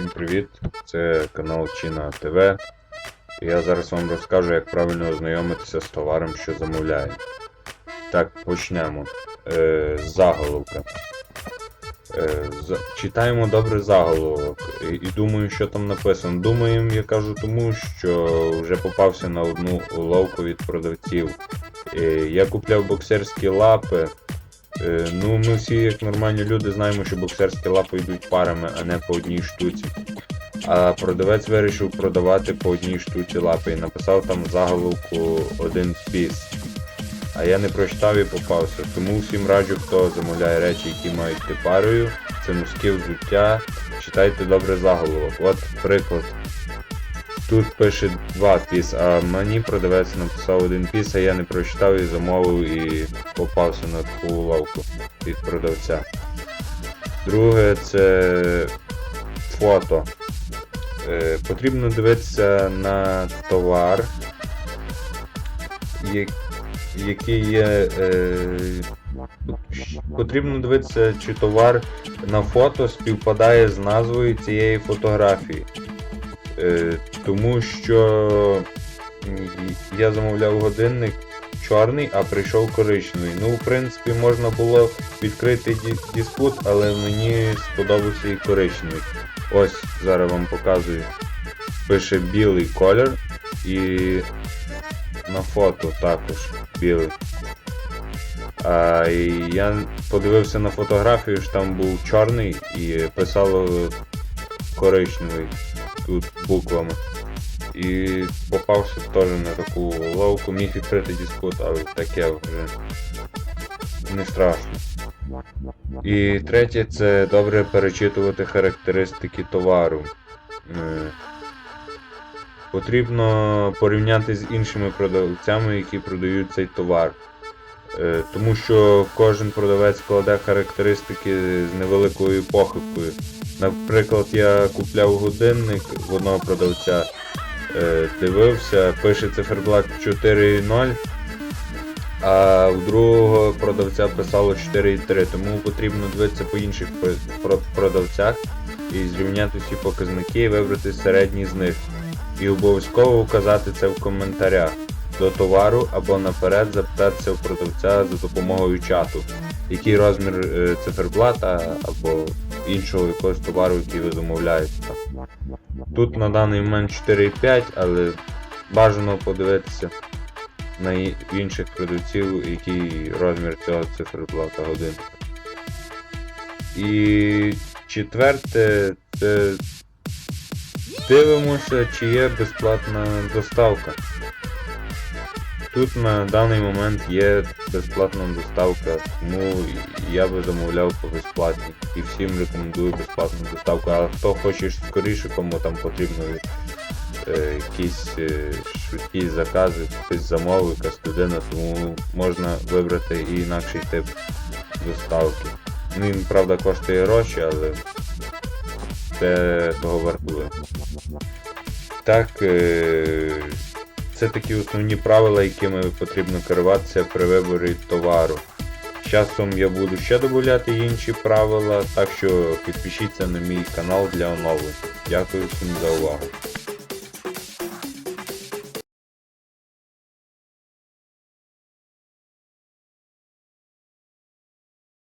Всім привіт! Це канал Чина ТВ. Я зараз вам розкажу, як правильно ознайомитися з товаром, що замовляємо. Так, почнемо. Е, заголовка. Е, з... Читаємо добре заголовок і, і думаю, що там написано. Думаємо, я кажу тому, що вже попався на одну уловку від продавців. Е, я купляв боксерські лапи. Е, ну, ми всі, як нормальні люди, знаємо, що боксерські лапи йдуть парами, а не по одній штуці. А продавець вирішив продавати по одній штуці лапи і написав там заголовку один піс. А я не прочитав і попався. Тому всім раджу, хто замовляє речі, які мають йти парою. Це носки взуття. Читайте добре заголовок. От приклад. Тут пише два піс, а мені продавець написав один піс, а я не прочитав і замовив і попався на таку уловку від продавця. Друге це фото. Е, потрібно дивитися на товар, який є. Е, потрібно дивитися, чи товар на фото співпадає з назвою цієї фотографії. Е, тому що я замовляв годинник чорний, а прийшов коричневий. Ну, в принципі, можна було відкрити диспут, але мені сподобався і коричневий. Ось зараз вам показую. Пише білий колір і на фото також білий. А і я подивився на фотографію, що там був чорний і писало коричневий тут буквами. І попався теж на таку ловку, міг відкрити диспут, але таке вже не страшно. І третє це добре перечитувати характеристики товару. Е, Потрібно порівняти з іншими продавцями, які продають цей товар. Е, Тому що кожен продавець кладе характеристики з невеликою похибкою. Наприклад, я купляв годинник в одного продавця, е, дивився, пише циферблат 4.0, а у другого продавця писало 4.3, тому потрібно дивитися по інших продавцях і зрівняти всі показники і вибрати середній з них. І обов'язково вказати це в коментарях до товару або наперед запитатися у продавця за допомогою чату, який розмір е, циферблата або іншого якогось товару, який ви замовляєте. Тут на даний момент 4,5, але бажано подивитися на інших продавців, який розмір цього циферблата годин. І четверте, це дивимося, чи є безплатна доставка. Тут на даний момент є безплатна доставка, тому я би замовляв по безплатній. І всім рекомендую безплатну доставку. А хто хоче скоріше, кому там потрібно е, якісь е, швидкі закази, хтось замовив, якась людина, тому можна вибрати і інакший тип доставки. Ну, Він, правда, коштує гроші, але це того вартує. Так, е, це такі основні правила, якими потрібно керуватися при виборі товару. Часом я буду ще додати інші правила, так що підпишіться на мій канал для оновлень. Дякую всім за увагу.